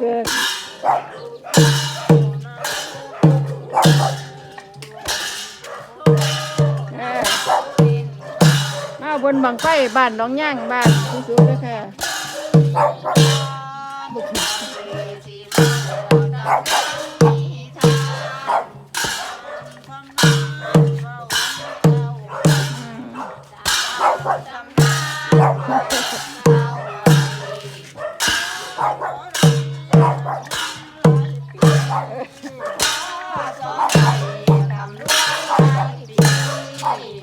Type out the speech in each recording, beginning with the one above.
ซื้อเออมาบนบังไฟบ้านน้องย่างบ้านสู้ๆเลยค่ะ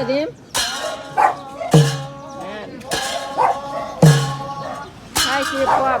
สนิมสนิมนั่นใช่คือความ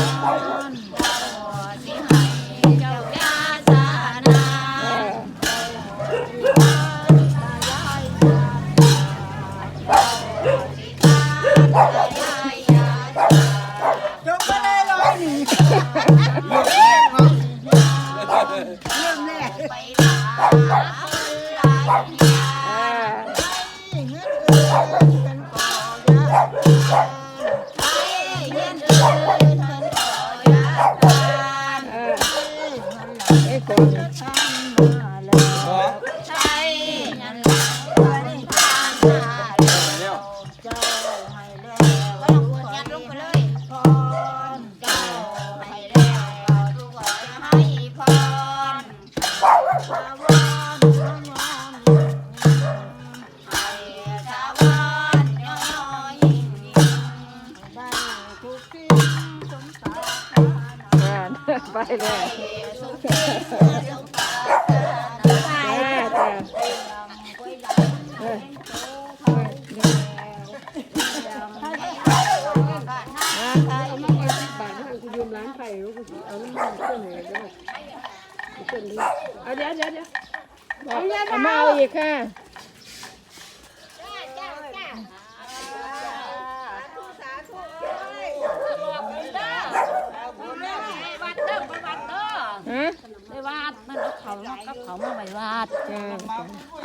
อ่ ไปเลยจ้าจ้าเออเอาเดี๋ยวเดี๋ยวเดี๋ยวเอามาเอาอีกค่ะ ฮะ ไปวาดมันเอาเขาเนาะกับเขามาไปวาดจ้าเอา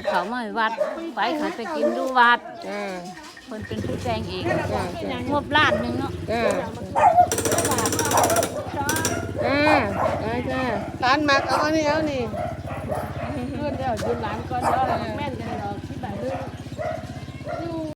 เขามาไปวาดไปเขาไปกินดูวาดจ้าคนเป็นผู้แจงเองจ้าจ้างบล้านหนึงเนาะจ้าจ้าไปจ้าร้านมักเอาอันนี้เอานี่เพื่อนเดี๋ยวยืมร้านก่อนเดี๋ยวแม่นจะ